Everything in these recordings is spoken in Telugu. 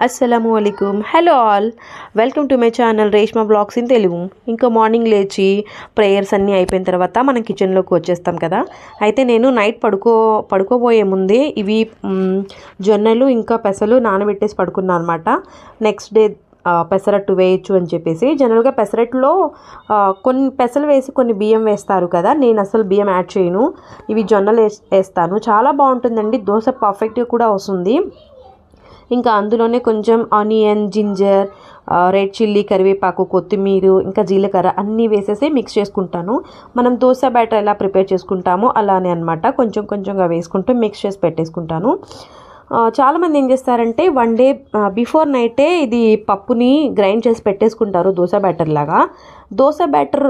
అస్సలం అయికుమ్ hello all welcome to my channel Reshma blogs in Telugu ఇంకా మార్నింగ్ లేచి ప్రేయర్స్ అన్నీ అయిపోయిన తర్వాత మనం కిచెన్లోకి వచ్చేస్తాం కదా. అయితే నేను నైట్ పడుకో పడుకోబోయే ముందే ఇవి జొన్నలు ఇంకా పెసలు నానబెట్టేసి పడుకున్నాను అనమాట నెక్స్ట్ డే పెసరట్టు వేయచ్చు అని చెప్పేసి. జనరల్గా పెసరట్టులో కొన్ని పెసలు వేసి కొన్ని బియ్యం వేస్తారు కదా. నేను అసలు బియ్యం యాడ్ చేయను. ఇవి జొన్నలు వేస్- వేస్తాను. చాలా బాగుంటుందండి. దోశ పర్ఫెక్ట్గా కూడా వస్తుంది. ఇంకా అందులోనే కొంచెం ఆనియన్ జింజర్ రెడ్ చిల్లీ కరివేపాకు కొత్తిమీర ఇంకా జీలకర్ర అన్నీ వేసేసి మిక్స్ చేసుకుంటాను. మనం దోశ బ్యాటర్ ఎలా ప్రిపేర్ చేసుకుంటామో అలానే అనమాట కొంచెం కొంచెంగా వేసుకుంటూ మిక్స్ చేసి పెట్టేసుకుంటాను. చాలామంది ఏం చేస్తారంటే వన్ డే బిఫోర్ నైటే ఇది పప్పుని గ్రైండ్ చేసి పెట్టేసుకుంటారు దోశ బ్యాటర్ లాగా. దోశ బ్యాటర్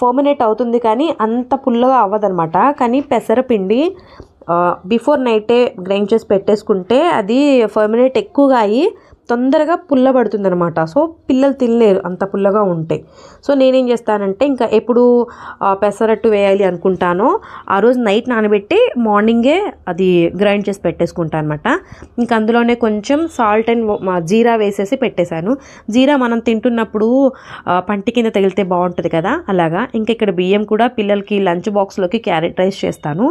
ఫర్మినేట్ అవుతుంది కానీ అంత పుల్లగా అవ్వదనమాట కానీ పెసరపిండి బిఫోర్ నైటే గ్రైండ్ చేసి పెట్టేసుకుంటే అది ఫర్మినేట్ ఎక్కువగా అయ్యి తొందరగా పుల్లబడుతుంది అనమాట సో పిల్లలు తినలేరు అంత పుల్లగా ఉంటే. సో నేనేం చేస్తానంటే ఇంకా ఎప్పుడు పెసరట్టు వేయాలి అనుకుంటానో ఆ రోజు నైట్ నానబెట్టి మార్నింగే అది గ్రైండ్ చేసి పెట్టేసుకుంటాను అనమాట ఇంకా అందులోనే కొంచెం సాల్ట్ అండ్ జీరా వేసేసి పెట్టేశాను. జీరా మనం తింటున్నప్పుడు పంటి కింద తగిలితే బాగుంటుంది కదా అలాగా. ఇంకా ఇక్కడ బియ్యం కూడా పిల్లలకి లంచ్ బాక్స్లోకి క్యారెట్ రైస్ చేస్తాను.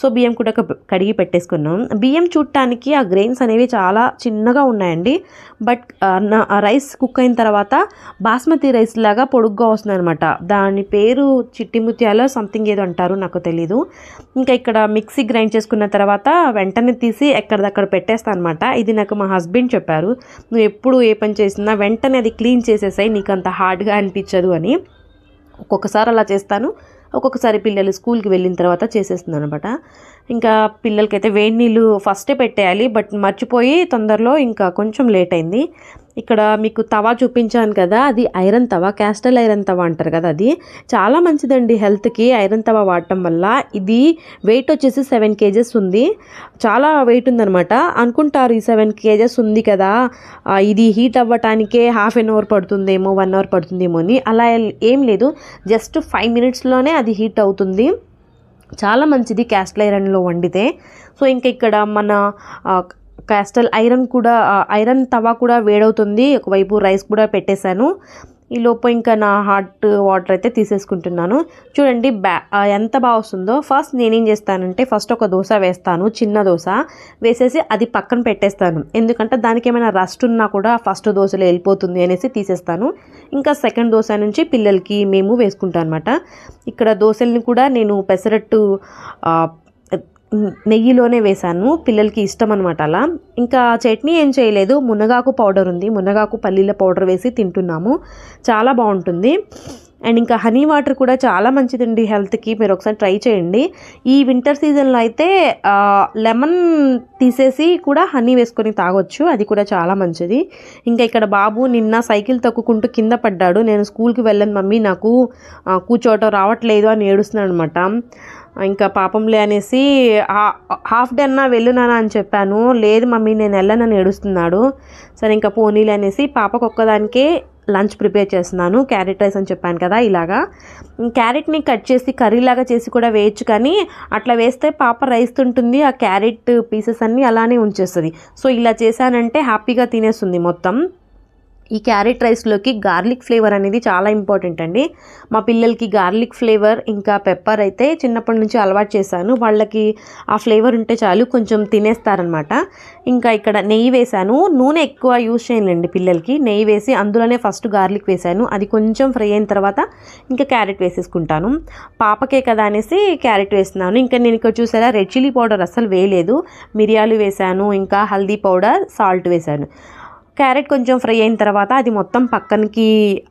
సో బియ్యం కూడా కడిగి పెట్టేసుకున్నాం. బియ్యం చూడటానికి ఆ గ్రెయిన్స్ అనేవి చాలా చిన్నగా ఉన్నాయండి. బట్ నా- రైస్ కుక్ అయిన తర్వాత బాస్మతి రైస్ లాగా పొడుగ్గా వస్తుంది అనమాట దాని పేరు చిట్టి ముత్యాలో సంథింగ్ ఏదో అంటారు నాకు తెలీదు. ఇంకా ఇక్కడ మిక్సీ గ్రైండ్ చేసుకున్న తర్వాత వెంటనే తీసి ఎక్కడిదక్కడ పెట్టేస్తాను అనమాట ఇది నాకు మా హస్బెండ్ చెప్పారు. నువ్వు ఎప్పుడు ఏ పని చేసినా వెంటనే అది క్లీన్ చేసేసాయి నీకు అంత హార్డ్గా అనిపించదు అని. ఒక్కొక్కసారి అలా చేస్తాను. ఒక్కొక్కసారి పిల్లలు స్కూల్కి వెళ్ళిన తర్వాత చేసేస్తున్నాను అనమాట ఇంకా పిల్లలకైతే వేడి నీళ్ళు ఫస్టే పెట్టేయాలి బట్ మర్చిపోయి తొందరలో ఇంకా కొంచెం లేట్ అయింది. ఇక్కడ మీకు తవా చూపించాను కదా అది iron tawa cast iron tawa అంటారు కదా అది. చాలా మంచిదండి హెల్త్కి ఐరన్ తవా వాడటం వల్ల. ఇది వెయిట్ వచ్చేసి సెవెన్ కేజెస్ ఉంది. చాలా వెయిట్ ఉందనమాట అనుకుంటారు ఈ సెవెన్ కేజెస్ ఉంది కదా ఇది హీట్ అవ్వటానికే హాఫ్ అన్ అవర్ పడుతుందేమో వన్ అవర్ పడుతుందేమో అని. అలా ఏం లేదు. జస్ట్ ఫైవ్ మినిట్స్లోనే అది హీట్ అవుతుంది. చాలా మంచిది క్యాస్టల్ ఐరన్లో వండితే. సో ఇంకా ఇక్కడ మన క్యాస్టల్ ఐరన్ కూడా ఐరన్ తవా కూడా వేడవుతుంది. ఒకవైపు రైస్ కూడా పెట్టేశాను. ఈ లోపు ఇంకా నా హాట్ వాటర్ అయితే తీసేసుకుంటున్నాను. చూడండి బ్యా ఎంత బాగా వస్తుందో. ఫస్ట్ నేనేం చేస్తానంటే ఫస్ట్ ఒక దోశ వేస్తాను చిన్న దోశ. వేసేసి అది పక్కన పెట్టేస్తాను. ఎందుకంటే దానికి ఏమైనా రస్ట్ ఉన్నా కూడా ఫస్ట్ దోశలో వెళ్ళిపోతుంది అనేసి తీసేస్తాను. ఇంకా సెకండ్ దోశ నుంచి పిల్లలకి మేము వేసుకుంటాం అనమాట ఇక్కడ దోశల్ని కూడా నేను పెసరట్టు నెయ్యిలోనే వేశాను. పిల్లలకి ఇష్టం అనమాట అలా. ఇంకా చట్నీ ఏం చేయలేదు. మునగాకు పౌడర్ ఉంది. మునగాకు పల్లీల పౌడర్ వేసి తింటున్నాము. చాలా బాగుంటుంది. అండ్ ఇంకా హనీ వాటర్ కూడా చాలా మంచిదండి హెల్త్కి. మీరు ఒకసారి ట్రై చేయండి. ఈ వింటర్ సీజన్లో అయితే లెమన్ తీసేసి కూడా హనీ వేసుకొని తాగొచ్చు. అది కూడా చాలా మంచిది. ఇంకా ఇక్కడ బాబు నిన్న సైకిల్ తొక్కుకుంటూ కింద పడ్డాడు. నేను స్కూల్కి వెళ్ళను మమ్మీ. నాకు కూర్చోటం కూర్చోవటం రావట్లేదు అని ఏడుస్తున్నాను అనమాట ఇంకా పాపంలే అనేసి హాఫ్ డే అన్నా వెళ్ళునానా అని చెప్పాను. లేదు మమ్మీ నేను వెళ్ళనని ఏడుస్తున్నాడు. సరే ఇంకా పోనీలే అనేసి పాపకు ఒక్కదానికే లంచ్ ప్రిపేర్ చేస్తున్నాను. క్యారెట్ రైస్ అని చెప్పాను కదా ఇలాగా. క్యారెట్ని కట్ చేసి కర్రీ లాగా చేసి కూడా వేయచ్చు కానీ అట్లా వేస్తే పాప రైస్ తింటుంది ఆ క్యారెట్ పీసెస్ అన్నీ అలానే ఉంచేస్తుంది. సో ఇలా చేశానంటే హ్యాపీగా తినేస్తుంది మొత్తం. ఈ క్యారెట్ రైస్లోకి గార్లిక్ ఫ్లేవర్ అనేది చాలా ఇంపార్టెంట్ అండి. మా పిల్లలకి గార్లిక్ ఫ్లేవర్ ఇంకా పెప్పర్ అయితే చిన్నప్పటి నుంచి అలవాటు చేశాను. వాళ్ళకి ఆ ఫ్లేవర్ ఉంటే చాలు కొంచెం తినేస్తారనమాట ఇంకా ఇక్కడ నెయ్యి వేశాను. నూనె ఎక్కువ యూజ్ చేయలేండి పిల్లలకి. నెయ్యి వేసి అందులోనే ఫస్ట్ గార్లిక్ వేశాను. అది కొంచెం ఫ్రై అయిన తర్వాత ఇంకా క్యారెట్ వేసేసుకుంటాను. పాపకే కదా అనేసి క్యారెట్ వేస్తున్నాను. ఇంకా నేను ఇక్కడ చూసారా రెడ్ చిల్లీ పౌడర్ అస్సలు వేయలేదు. మిరియాలు వేశాను ఇంకా హల్దీ పౌడర్ సాల్ట్ వేశాను. క్యారెట్ కొంచెం ఫ్రై అయిన తర్వాత అది మొత్తం పక్కనకి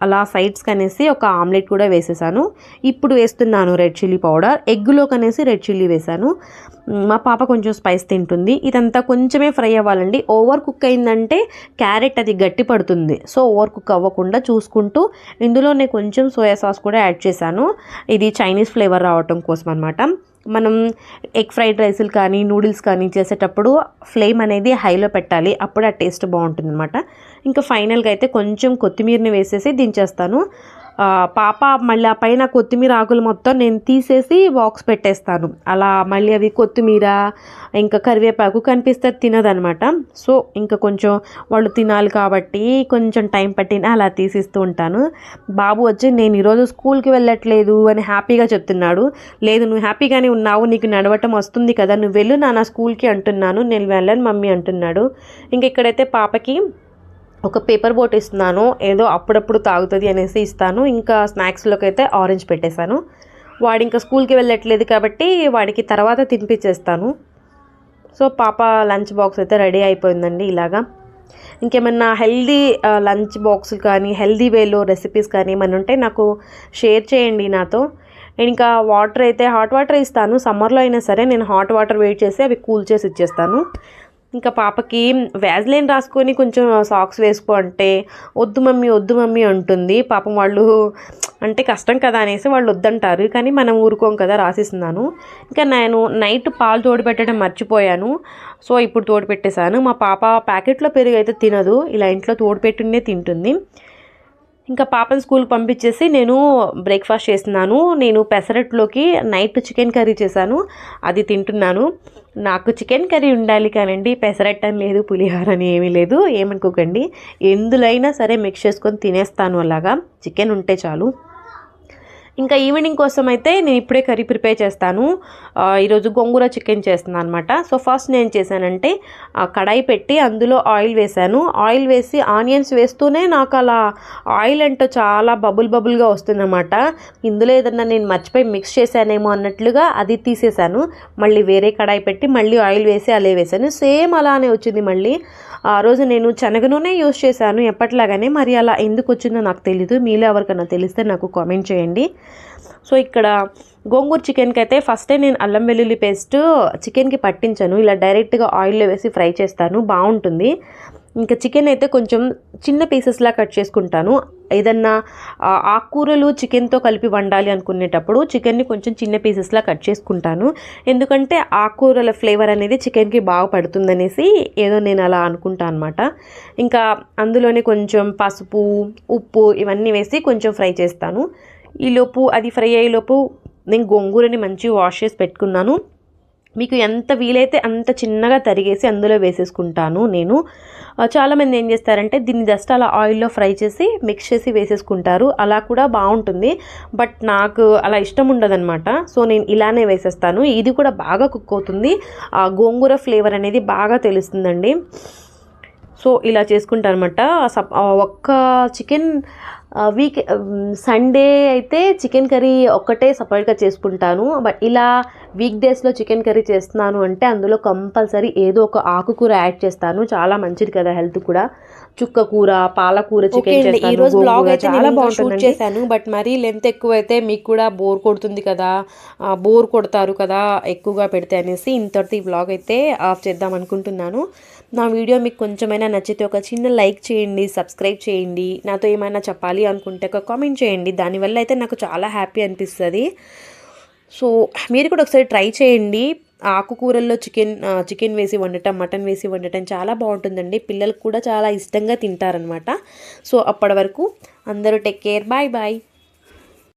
అలా సైడ్స్ కనేసి ఒక ఆమ్లెట్ కూడా వేసేసాను. ఇప్పుడు వేస్తున్నాను రెడ్ చిల్లీ పౌడర్ ఎగ్గులో కనేసి రెడ్ చిల్లీ వేసాను. మా పాప కొంచెం స్పైస్ తింటుంది. ఇదంతా కొంచెమే ఫ్రై అవ్వాలండి. ఓవర్ కుక్ అయిందంటే క్యారెట్ అది గట్టి పడుతుంది. సో ఓవర్ కుక్ అవ్వకుండా చూసుకుంటూ ఇందులో నేను కొంచెం సోయా సాస్ కూడా యాడ్ చేశాను. ఇది చైనీస్ ఫ్లేవర్ రావటం కోసం అనమాట మనం ఎగ్ ఫ్రైడ్ రైస్లు కానీ నూడిల్స్ కానీ చేసేటప్పుడు ఫ్లేమ్ అనేది హైలో పెట్టాలి. అప్పుడు ఆ టేస్ట్ బాగుంటుంది అనమాట ఇంకా ఫైనల్గా అయితే కొంచెం కొత్తిమీరని వేసేసి దించేస్తాను. పాప మళ్ళీ ఆ పైన కొత్తిమీర ఆకులు మొత్తం నేను తీసేసి బాక్స్ పెట్టేస్తాను. అలా మళ్ళీ అవి కొత్తిమీర ఇంకా కరివేపాకు కనిపిస్తే తినదనమాట సో ఇంకా కొంచెం వాళ్ళు తినాలి కాబట్టి కొంచెం టైం పట్టినా అలా తీసిస్తూ ఉంటాను. బాబు వచ్చి నేను ఈరోజు స్కూల్కి వెళ్ళట్లేదు అని హ్యాపీగా చెప్తున్నాడు. లేదు నువ్వు హ్యాపీగానే ఉన్నావు నీకు నడవటం వస్తుంది కదా నువ్వు వెళ్ళు నాన్న స్కూల్కి అంటున్నాను. నేను వెళ్ళను మమ్మీ అంటున్నాడు. ఇంక ఇక్కడైతే పాపకి ఒక పేపర్ బోట్ ఇస్తున్నాను ఏదో అప్పుడప్పుడు తాగుతుంది అనేసి ఇస్తాను. ఇంకా స్నాక్స్లోకి అయితే ఆరెంజ్ పెట్టేశాను. వాడు ఇంకా స్కూల్కి వెళ్ళట్లేదు కాబట్టి వాడికి తర్వాత తినిపించేస్తాను సో పాప లంచ్ బాక్స్ అయితే రెడీ అయిపోయిందండి ఇలాగా. ఇంకేమన్నా హెల్దీ లంచ్ బాక్స్ కానీ హెల్దీ వేలో రెసిపీస్ కానీ ఏమైనా ఉంటే నాకు షేర్ చేయండి నాతో. నేను ఇంకా వాటర్ అయితే హాట్ వాటర్ ఇస్తాను. సమ్మర్లో అయినా సరే నేను హాట్ వాటర్ వెయిట్ చేసి అవి కూల్ చేసి ఇచ్చేస్తాను. ఇంకా పాపకి వ్యాజ్లైన్ రాసుకొని కొంచెం సాక్స్ వేసుకో అంటే వద్దు మమ్మీ వద్దు మమ్మీ అంటుంది. పాపం వాళ్ళు అంటే కష్టం కదా అనేసి వాళ్ళు వద్దంటారు. కానీ మనం ఊరుకోం కదా రాసిస్తున్నాను. ఇంకా నేను నైట్ పాలు తోడు పెట్టడం మర్చిపోయాను. సో ఇప్పుడు తోడు పెట్టేశాను మా పాప ప్యాకెట్లో పెరుగు అయితే తినదు. ఇలా ఇంట్లో తోడు పెట్టుండే తింటుంది. ఇంకా పాపని స్కూల్కి పంపించేసి నేను బ్రేక్ఫాస్ట్ చేస్తున్నాను. నేను పెసరట్లోకి నైట్ చికెన్ కర్రీ చేశాను. అది తింటున్నాను. నాకు చికెన్ కర్రీ ఉండాలి కానండి. పెసరట్ అని లేదు పులిహోర అని ఏమీ లేదు. ఏమనుకోకండి. ఎందులైనా సరే మిక్స్ చేసుకొని తినేస్తాను అలాగా. చికెన్ ఉంటే చాలు. ఇంకా ఈవినింగ్ కోసం అయితే నేను ఇప్పుడే కర్రీ ప్రిపేర్ చేస్తాను. ఈరోజు గోంగూర చికెన్ చేస్తున్నాను అనమాట సో ఫస్ట్ నేను చేశానంటే ఆ, కడాయి పెట్టి అందులో ఆయిల్ వేశాను. ఆయిల్ వేసి ఆనియన్స్ వేస్తూనే నాకు అలా ఆయిల్ అంటే చాలా బబుల్ బబుల్గా వస్తుందన్నమాట. ఇందులో ఏదన్నా నేను మర్చిపోయి మిక్స్ చేశానేమో అన్నట్లుగా అది తీసేశాను. మళ్ళీ వేరే కడాయి పెట్టి మళ్ళీ ఆయిల్ వేసి అలే వేశాను. సేమ్ అలానే వచ్చింది మళ్ళీ. ఆ రోజు నేను శనగ నూనె యూస్ చేశాను ఎప్పటిలాగానే. మరి అలా ఎందుకు వచ్చిందో నాకు తెలీదు. మీలో ఎవరికైనా తెలిస్తే నాకు కామెంట్ చేయండి. సో ఇక్కడ గోంగూర చికెన్కి అయితే ఫస్టే నేను అల్లం వెల్లుల్లి పేస్ట్ చికెన్కి పట్టించాను. ఇలా డైరెక్ట్గా ఆయిల్లో వేసి ఫ్రై చేస్తాను. బాగుంటుంది. ఇంకా చికెన్ అయితే కొంచెం చిన్న పీసెస్లా కట్ చేసుకుంటాను. ఏదన్నా ఆకుకూరలు చికెన్తో కలిపి వండాలి అనుకునేటప్పుడు చికెన్ని కొంచెం చిన్న పీసెస్లా కట్ చేసుకుంటాను. ఎందుకంటే ఆకుకూరల ఫ్లేవర్ అనేది చికెన్కి బాగా పడుతుందనేసి ఏదో నేను అలా అనుకుంటాను అనమాట ఇంకా అందులోనే కొంచెం పసుపు ఉప్పు ఇవన్నీ వేసి కొంచెం ఫ్రై చేస్తాను. ఈలోపు అది ఫ్రై అయ్యేలోపు నేను గోంగూరని మంచి వాష్ చేసి పెట్టుకున్నాను. మీకు ఎంత వీలైతే అంత చిన్నగా తరిగేసి అందులో వేసేసుకుంటాను నేను. చాలామంది ఏం చేస్తారంటే దీన్ని జస్ట్ అలా ఆయిల్లో ఫ్రై చేసి మిక్స్ చేసి వేసేసుకుంటారు. అలా కూడా బాగుంటుంది. బట్ నాకు అలా ఇష్టం ఉండదన్నమాట. సో నేను ఇలానే వేసేస్తాను. ఇది కూడా బాగా కుక్ అవుతుంది. ఆ గోంగూర ఫ్లేవర్ అనేది బాగా తెలుస్తుందండి. సో ఇలా చేసుకుంటాను అనమాట సప్ ఒక్క చికెన్ వీక్ సండే అయితే చికెన్ కర్రీ ఒక్కటే సపరేట్గా చేసుకుంటాను. బట్ ఇలా వీక్ డేస్లో చికెన్ కర్రీ చేస్తున్నాను అంటే అందులో కంపల్సరీ ఏదో ఒక ఆకుకూర యాడ్ చేస్తాను. చాలా మంచిది కదా హెల్త్ కూడా. చుక్క కూర పాలకూర చికెన్ చేస్తాను. ఈ రోజు బ్లాగ్ అయితే చాలా బాగుంటుంది చేశాను. బట్ మరీ లెంత్ ఎక్కువ అయితే మీకు కూడా బోర్ కొడుతుంది కదా. బోర్ కొడతారు కదా ఎక్కువగా పెడితే అనేసి ఇంతటితో ఈ బ్లాగ్ అయితే ఆఫ్ చేద్దాం అనుకుంటున్నాను. నా వీడియో మీకు కొంచెమైనా నచ్చితే ఒక చిన్న లైక్ చేయండి సబ్స్క్రైబ్ చేయండి. నాతో ఏమైనా చెప్పాలి అనుకుంటే ఒక కామెంట్ చేయండి. దానివల్ల అయితే నాకు చాలా హ్యాపీ అనిపిస్తుంది. సో మీరు కూడా ఒకసారి ట్రై చేయండి. ఆకుకూరల్లో చికెన్ చికెన్ వేసి వండటం మటన్ వేసి వండటం చాలా బాగుంటుందండి. పిల్లలకు కూడా చాలా ఇష్టంగా తింటారనమాట సో అప్పటి వరకు అందరూ టేక్ కేర్ బాయ్ బాయ్